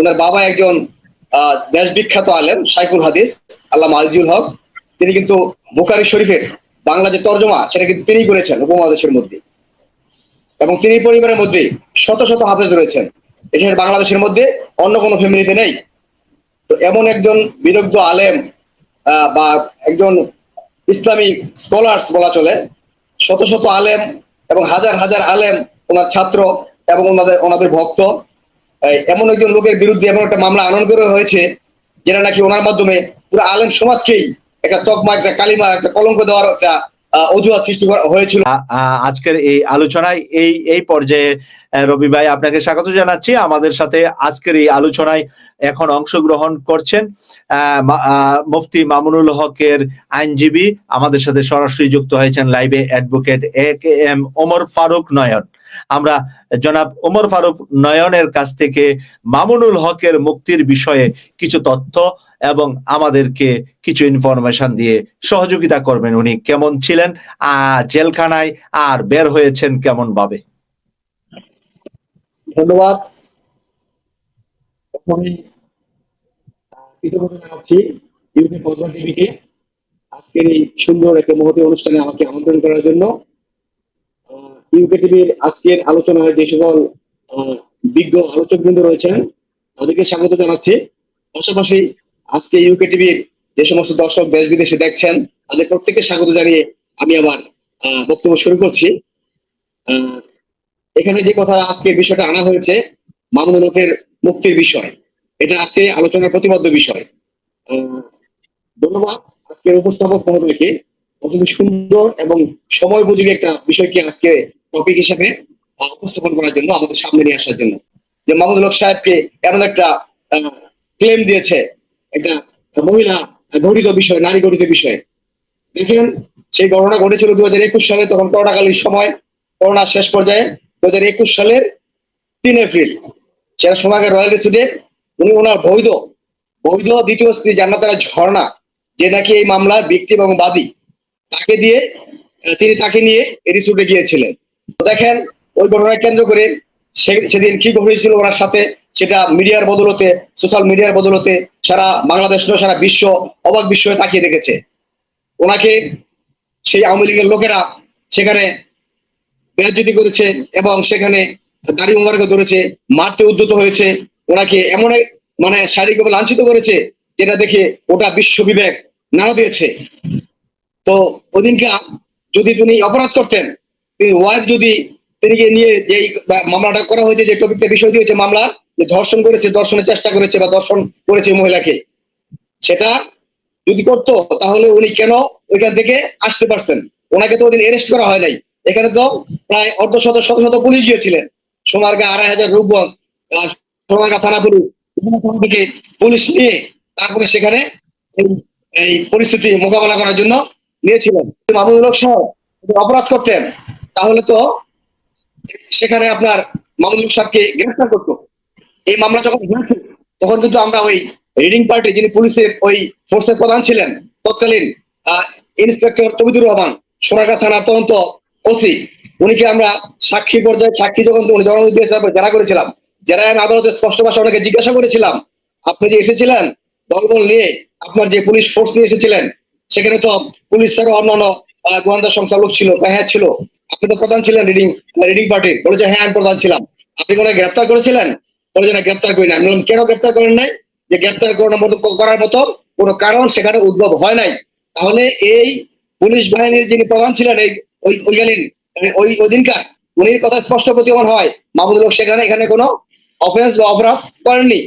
ওনার বাবা একজন দেশ বিখ্যাত আলেম, সাইফুল হাদিস আল্লাহ আজিজুল হক। তিনি কিন্তু বুখারি শরীফের বাংলা যে তর্জমা, সেটা কিন্তু তিনি করেছেন উপমহাদেশের মধ্যে। এবং তিনি পরিবারের মধ্যে শত শত হাফেজ রয়েছেন। এছাড়া বাংলাদেশের মধ্যে অন্য কোনো ফ্যামিলিতে নেই। তো এমন একজন বিদগ্ধ আলেম বা একজন ইসলামী স্কলার্স বলা চলে, শত শত আলেম এবং হাজার হাজার আলেম ওনার ছাত্র এবং ওনাদের ওনাদের ভক্ত। এমন একজন লোকের বিরুদ্ধে এমন একটা মামলা আনয়ন করা হয়েছে, যেটা নাকি ওনার মাধ্যমে পুরো আলেম সমাজকেই একটা তকমা, একটা কালিমা, একটা কলঙ্ক দেওয়ার একটা অজুহাত সৃষ্টি হয়েছিল। আজকের এই আলোচনায় এই এই পর্যায়ে রবি ভাই আপনাকে স্বাগত জানাচ্ছি। আমাদের সাথে আজকের এই আলোচনায় এখন অংশগ্রহণ করছেন মুফতি মামুনুল হকের আইনজীবী। আমাদের সাথে সরাসরি যুক্ত হয়েছেন লাইভে advocate A K M Omar Faruk Nayan. আমরা জনাব ওমর ফারুক নয়নের কাছ থেকে মামুনুল হকের মুক্তির বিষয়ে কিছু তথ্য এবং আমাদেরকে কিছু ইনফরমেশন দিয়ে সহযোগিতা করবেন উনি। কেমন ছিলেন? জেলখানায় আর বের হয়েছেন কেমন ভাবে ধন্যবাদ আজকের এই সুন্দর একটা মহতী অনুষ্ঠানে আমাকে আমন্ত্রণ করার জন্য। ইউকে টিভির আজকের আলোচনায় যে সকল বিজ্ঞ আলোচকবৃন্দ রয়েছেন, তাদেরকে স্বাগত জানাচ্ছি। পাশাপাশি আজকে ইউকে টিভির যে সমস্ত দর্শক দেশ বিদেশে দেখছেন, তাদের প্রত্যেককে স্বাগত জানিয়ে আমি আমার বক্তব্য শুরু করছি। এখানে যে কথা আজকের বিষয়টা আনা হয়েছে মামুনুল হকের মুক্তির বিষয়, এটা আজকে আলোচনার প্রতিবদ্ধ বিষয়। ধন্যবাদ। আজকের উপস্থাপক মহোদয়কে। অত্যন্ত সুন্দর এবং সময় উপযোগী একটা বিষয়কে আজকে টপিক হিসেবে উপস্থাপন করার জন্য, আমাদের সামনে নিয়ে আসার জন্য। যে মামুনুল হক সাহেবকে এমন একটা ক্লেম দিয়েছে একটা মহিলা গঠিত বিষয়, নারী গঠিত বিষয়ে। দেখেন, সেই ঘটনা ঘটেছিল দু হাজার একুশ সালে, তখন করোনাকালীন সময়, করোনা শেষ পর্যায়ে দু হাজার একুশ সালের তিন এপ্রিল। সেটা সময়কার রয়্যাল স্টুডেন্ট উনি ওনার বৈধ বৈধ দ্বিতীয় স্ত্রী জান্নাতারা ঝর্ণা, যে নাকি এই মামলার ব্যক্তি এবং বাদী। তাকে দিয়ে তিনি তাকে নিয়ে রিসুটে গিয়েছিলেন। দেখেন, ওই ঘটনাকে কেন্দ্র করে সেদিন কি ঘটেছিল ওনার সাথে, সেটা মিডিয়ার বদলতে, সোশ্যাল মিডিয়ার বদলতে সারা বাংলাদেশ নয়, সারা বিশ্ব অবাক বিশ্ব হয়ে তাকিয়ে দেখেছে। ওনাকে সেই আওয়ামী লীগের লোকেরা সেখানে বেজ্জতি করেছে এবং সেখানে দাড়ি উমারকে ধরেছে, মারতে উদ্যত হয়েছে। ওনাকে এমন মানে শারীরিকভাবে লাঞ্ছিত করেছে যেটা দেখে ওটা বিশ্ব বিবেক নাড়া দিয়েছে। তো ওদিনকে যদি তিনি অপরাধ করতেন তিনি ওয়াইফ যদি তিনি নিয়ে যে মামলাটা করা হয়েছে যে টপিকটা বিষয় দিয়েছে মামলা যে ধর্ষণ করেছে ধর্ষণের চেষ্টা করেছে বা ধর্ষণ করেছে মহিলাকে সেটা যদি করতো তাহলে উনি কেন ওইখান থেকে আসতে পারছেন? ওনাকে তো ওদিন অ্যারেস্ট করা হয় নাই। এখানে তো প্রায় অর্ধ শত শত শত পুলিশ গিয়েছিলেন। সোনারগা আড়াই হাজার রূপগঞ্জ আহ, সোনারগা থানা পুলিশ বিভিন্ন থেকে পুলিশ নিয়ে তারপরে সেখানে এই- পরিস্থিতি মোকাবেলা করার জন্য নিয়েছিলেন। মামুনুল হক সাহেব অপরাধ করতেন। তাহলে তো সেখানে আপনার মামুনুল হক সাহেবকে গ্রেফতার করতো। এই মামলা যখন হয়েছে, তখন কিন্তু আমরা ওই রিডিং পার্টি যিনি পুলিশের ওই ফোর্সের প্রধান ছিলেন, তৎকালীন ইন্সপেক্টর তবিদুর রহমান, সোনারগাঁ থানার তদন্ত ওসি, উনিকে আমরা সাক্ষী পর্যায়ে সাক্ষী যখন উনি জবানবন্দি দিয়েছে জেরা করেছিলাম জেরা আমি আদালতে স্পষ্ট ভাষা ওনাকে জিজ্ঞাসা করেছিলাম, আপনি যে এসেছিলেন, দলবল নিয়ে আপনার যে পুলিশ ফোর্স নিয়ে এসেছিলেন, সেখানে তো পুলিশ ছাড়াও অন্যান্য গোয়েন্দা সংস্থা লোক ছিল হ্যাঁ ছিল আপনি তো প্রধান ছিলেন রিডিং রিডিং পার্টির। বলেছে হ্যাঁ আমি প্রধান ছিলাম। আপনি কোনো গ্রেপ্তার করেছিলেন? বলেছে, না, গ্রেপ্তার করি না। আমি কেন গ্রেপ্তার করেন নাই? যে গ্রেপ্তার করার মতো করার মতো কোনো কারণ সেখানে উদ্ভব হয় নাই। তাহলে এই পুলিশ বাহিনীর যিনি প্রধান ছিলেন, এই ওই ওইকালীন ওই ওই দিনকার উনির কথা স্পষ্ট প্রতীয়মান হয়। মাহমুদুল হক সেখানে, এখানে কোনো অফেন্স বা অপরাধ করেননি।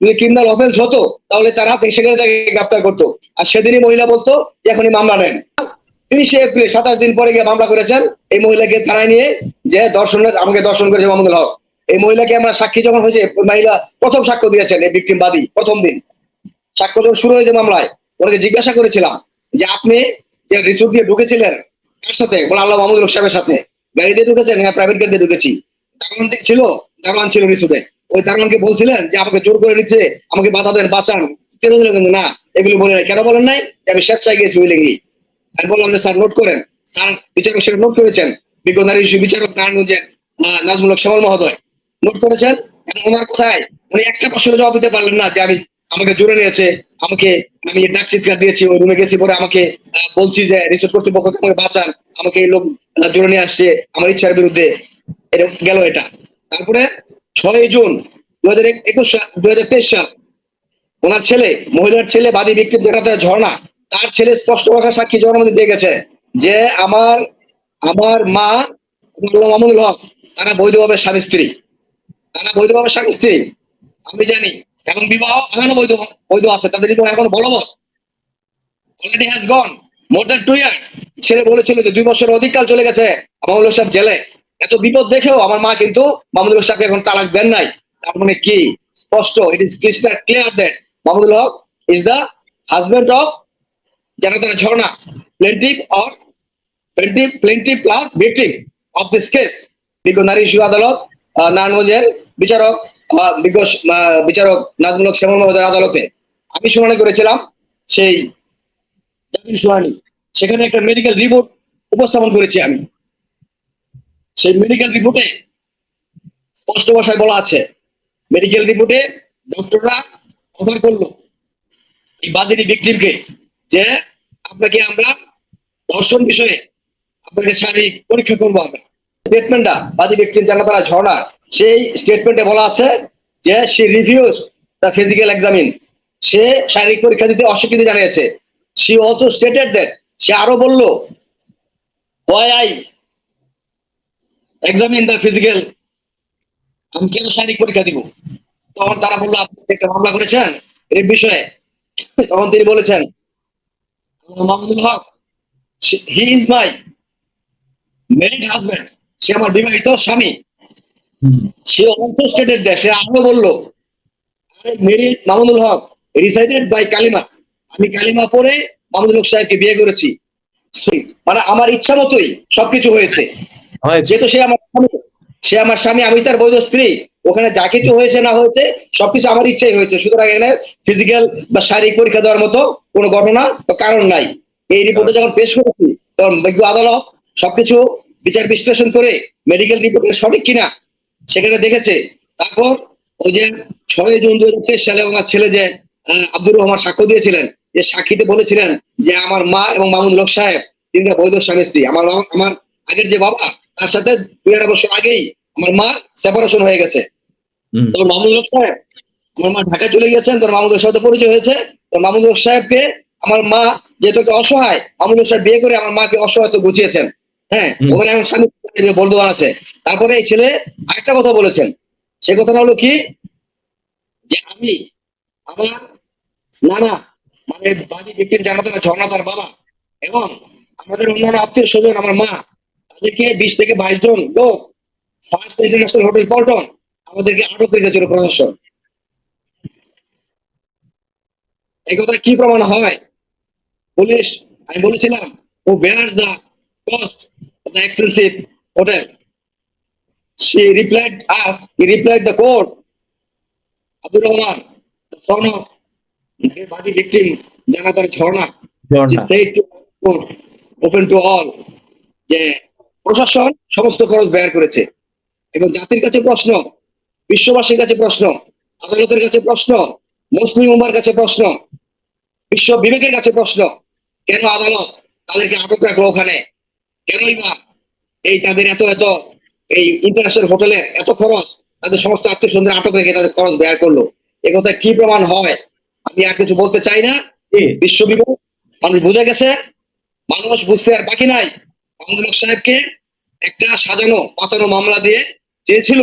যদি ক্রিমিনাল অফেন্স হতো, তাহলে তারা সেখানে তাকে গ্রেপ্তার করতো। আর সেদিনই মহিলা বলতো যে, এখনই মামলা নেন। তিরিশে এপ্রিল সাতাশ দিন পরে গিয়ে মামলা করেছেন, এই মহিলাকে থানায় নিয়ে যে দর্শনের, আমাকে দর্শন করেছে মাহমুদুল হক। এই মহিলাকে আমরা সাক্ষী যখন হয়েছে, মহিলা প্রথম সাক্ষ্য দিয়েছেন এই ভিকটিম বাদী, প্রথম দিন। সাক্ষ্য যখন শুরু হয়েছে মামলায়, ওনাকে জিজ্ঞাসা করেছিলাম যে আপনি যে রিসোর্ট দিয়ে ঢুকেছিলেন, তার সাথে বলে আল্লাহ মাহমুদুল হক সাহেবের সাথে, গাড়ি দিয়ে ঢুকেছেন হ্যাঁ প্রাইভেট গাড়ি দিয়ে ঢুকেছি। দারোয়ান ছিল দারোয়ান ছিল রিসোর্টে। ওই দারোয়ানকে বলছিলেন যে আমাকে জোর করে নিচ্ছে, আমাকে বাধা দেন, বাঁচান। না, এগুলো বলে নাই। কেন বলেন নাই? আমি স্বেচ্ছায় গেছি উইলিংলি আমি বললাম যে স্যার নোট করেন। স্যার বিচারক সেটা নোট করেছেন। বিজ্ঞ নারী শিশু বিচারক নারায়ণগঞ্জের আহ, নাজমুল শ্যামল মহোদয়। নোট করেছেন ওনার কথায় উনি একটা প্রশ্নের জবাব দিতে পারলেন না যে আমি আমাকে জুড়ে নিয়েছে আমাকে আমি ডাক চিৎকার দিয়েছি ওই রুমে গেছি পরে আমাকে বলছি যে রিসোর্ট কর্তৃপক্ষকে আমাকে বাঁচান আমাকে এই লোক জুড়ে নিয়ে আসছে আমার ইচ্ছার বিরুদ্ধে। এটা গেল এটা। তারপরে ছয় জুন দু হাজার একুশ সাল দু হাজার তেইশ সাল ওনার ছেলে মহিলার ছেলে বাদী ব্যক্তি যেটা ঝর্ণা। তার ছেলে স্পষ্ট ভাষা সাক্ষী জনমতি দিয়ে গেছে যে আমার আমার মা মামুনুল হক, তারা বৈধভাবে স্বামী স্ত্রী। তারা বৈধভাবে স্বামী স্ত্রী, আমি জানি। এবং বিবাহ এখনও বৈধ বৈধ আছে, তাদের বিবাহ এখনও বলবৎ। Already has gone more than two years ছেলে বলেছিল যে দুই বছর অধিক কাল চলে গেছে মামুনুল সাহেব জেলে। এত বিপদ দেখেও আমার মা কিন্তু মামুনুল সাহেবকে এখন তালাক দেন নাই। তার মানে কি? স্পষ্ট it is crystal clear that Mamunul Haque is the husband of Jannatana Jharna plaintiff or plaintiff plaintiff plus victim of this case বিজ্ঞ নারী শিশু আদালত নারায়ণগঞ্জের বিচারক বিজ্ঞ বিচারক নাজমুলক শ্যামল মহোদয়ের আদালতে। আমি শুনানি করেছিলাম সেই শুনানি। সেখানে একটা মেডিকেল রিপোর্ট উপস্থাপন করেছি আমি। সেই মেডিকেল রিপোর্টে স্পষ্ট ভাষায় বলা আছে মেডিকেল রিপোর্টে ডক্টররা অফার করল। এই বাদিনী ভিকটিমকে যে আপনাকে আমরা দর্শন বিষয়ে আপনাকে শারীরিক পরীক্ষা করব আমরা। স্টেটমেন্টটা বাদী ভিকটিম জানা তারা ঝর্ণার সেই স্টেটমেন্টে বলা আছে যে সে রিভিউজ দ্য ফিজিক্যাল এক্সামিন সে শারীরিক পরীক্ষা দিতে অস্বীকৃতি জানিয়েছে। সি অলসো স্টেটেড দ্যাট সে আরও বলল why I examine the physical আমি কেন শারীরিক পরীক্ষা দিব? তখন তারা বলল, আপনি একটা মামলা করেছেন এই বিষয়ে। তখন তিনি বলেছেন Mahmudul Haq. He is my married husband সে আমার বিবাহিত স্বামী। সে অলসো স্টেটেড দ্যাট সে আরও বলল married Mamunul Haq resided by কালিমা। আমি কালিমা পরে মামুনুল হক সাহেবকে বিয়ে করেছি। মানে আমার ইচ্ছা মতোই সবকিছু হয়েছে। যেহেতু সে আমার স্বামী সে আমার স্বামী আমি তার বৈধ স্ত্রী। ওখানে যা কিছু হয়েছে না হয়েছে, সবকিছু আমার ইচ্ছাই হয়েছে। সুতরাং এখানে ফিজিক্যাল বা শারীরিক পরীক্ষা দেওয়ার মতো কোনো ঘটনা বা কারণ নাই। এই রিপোর্টে যখন পেশ করেছি, তখন বিজ্ঞ আদালত সবকিছু বিচার বিশ্লেষণ করে মেডিকেল রিপোর্ট সঠিক কিনা সেখানে দেখেছে। তারপর ওই যে ছয় জুন দু হাজার তেইশ সালে ওনার ছেলে যে আব্দুর রহমান সাক্ষ্য দিয়েছিলেন যে সাক্ষীতে বলেছিলেন যে আমার মা এবং মামুন লোক সাহেব, তিনটা বৈধ স্বামী স্ত্রী। আমার আমার আগের যে বাবা, তার সাথে দুই আড়াই বছর আগেই আমার মা সেপারেশন হয়ে গেছে। তোর মামুন লোক সাহেব আমার মা ঢাকায় চলে গেছেন তোর মামুনের সাথে পরিচয় হয়েছে। তোর মামুন লোক সাহেবকে আমার মা যেহেতু অসহায় মামুন লোক সাহেব বিয়ে করে আমার মাকে অসহায় তো বুঝিয়েছেন হ্যাঁ। ওখানে আমার স্বামী বন্ধু আছে। তারপরে এই ছেলে আরেকটা কথা বলেছেন। সে কথাটা হলো কি? যে আমি আমার নানা মানে বাদী ব্যক্তির জানাতে ঝর্ণা তার বাবা এবং আমাদের অন্যান্য আত্মীয় স্বজন আমার মা তাদেরকে বিশ থেকে বাইশ জন লোক ফার্স্ট ইন্টারন্যাশনাল হোটেল পল্টন আমাদেরকে আটক রেখেছিল প্রশাসন এই কথা কি প্রমাণ হয়? পুলিশ আমি বলেছিলাম ও bears the cost of the expensive hotel she replied us he replied the court. Abdul Rahman the son of the body victim Jannatara Jharna Jharna. said to court open to all যে প্রশাসন সমস্ত খরচ ব্যয় করেছে। এবং জাতির কাছে প্রশ্ন বিশ্ববাসীর কাছে প্রশ্ন আদালতের কাছে প্রশ্ন মুসলিম উমার কাছে প্রশ্ন বিশ্ব বিবেকের কাছে প্রশ্ন কেন আদালত তাদেরকে আটক রাখল ওখানে? কেনই বা এই তাদের এত এত এই ইন্টারন্যাশনাল হোটেলে এত খরচ তাদের সমস্ত আত্মীয় স্বজনদের আটক রেখে তাদের খরচ ব্যয় করল? এ কথা কি প্রমাণ হয়? আমি আর কিছু বলতে চাই না। বিশ্ব বিবেক মানুষ বুঝে গেছে মানুষ বুঝতে আর বাকি নাই। মাহমুদুল হক সাহেবকে একটা সাজানো পাতানো মামলা দিয়ে চেয়েছিল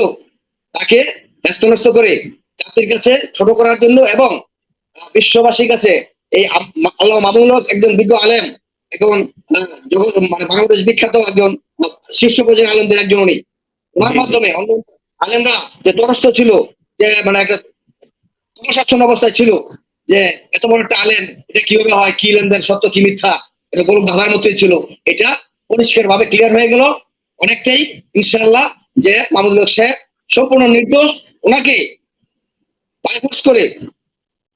তাকে ব্যস্তনস্ত করে জাতির কাছে ছোট করার জন্য এবং বিশ্ববাসীর কাছে এই আল্লাহ মামুনুল হক একজন বিজ্ঞ আলেম এখন মানে বাংলাদেশ বিখ্যাত একজন শীর্ষ পর্যায়ের আলেমদের একজন উনি। ওনার মাধ্যমে আলেমরা যে তরস্ত ছিল যে মানে একটা তমসাচ্ছন্ন অবস্থায় ছিল যে এত বড় একটা আলেম এটা কীভাবে হয় কি লেনদেন সত্য কি মিথ্যা এটা গোলক ধাঁধার মতোই ছিল। এটা পরিষ্কার ভাবে ক্লিয়ার হয়ে গেল। অনেকটাই ইনশাআল্লাহ যে মামুদুল হক সাহেব সম্পূর্ণ নির্দোষ, ওনাকে বাইফোর্স করে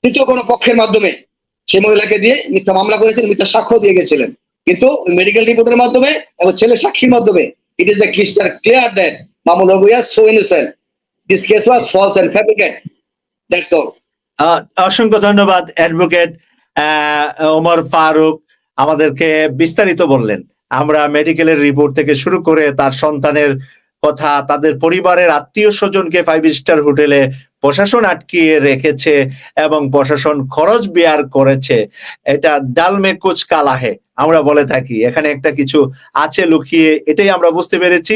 তৃতীয় কোনো পক্ষের মাধ্যমে সে মহিলাকে দিয়ে মিথ্যা মামলা করেছেন, মিথ্যা সাক্ষ্য দিয়ে গেছিলেন। কিন্তু মেডিকেল রিপোর্টের মাধ্যমে এবং ছেলে সাক্ষীর মাধ্যমে it is the crystal clear that Mamul Haque year so innocent this case was false and fabricate that's all অসংখ্য ধন্যবাদ অ্যাডভোকেট ওমর ফারুক, আমাদেরকে বিস্তারিত বললেন। আমরা মেডিকেলের রিপোর্ট থেকে শুরু করে তার সন্তানের কথা তাদের পরিবারের আত্মীয় স্বজনকে ফাইভ স্টার হোটেলে প্রশাসন আটকিয়ে রেখেছে এবং প্রশাসন খরচ বেয়ার করেছে। এটা ডালমে কুচ কালাহে আমরা বলে থাকি। এখানে একটা কিছু আছে লুকিয়ে, এটাই আমরা বুঝতে পেরেছি।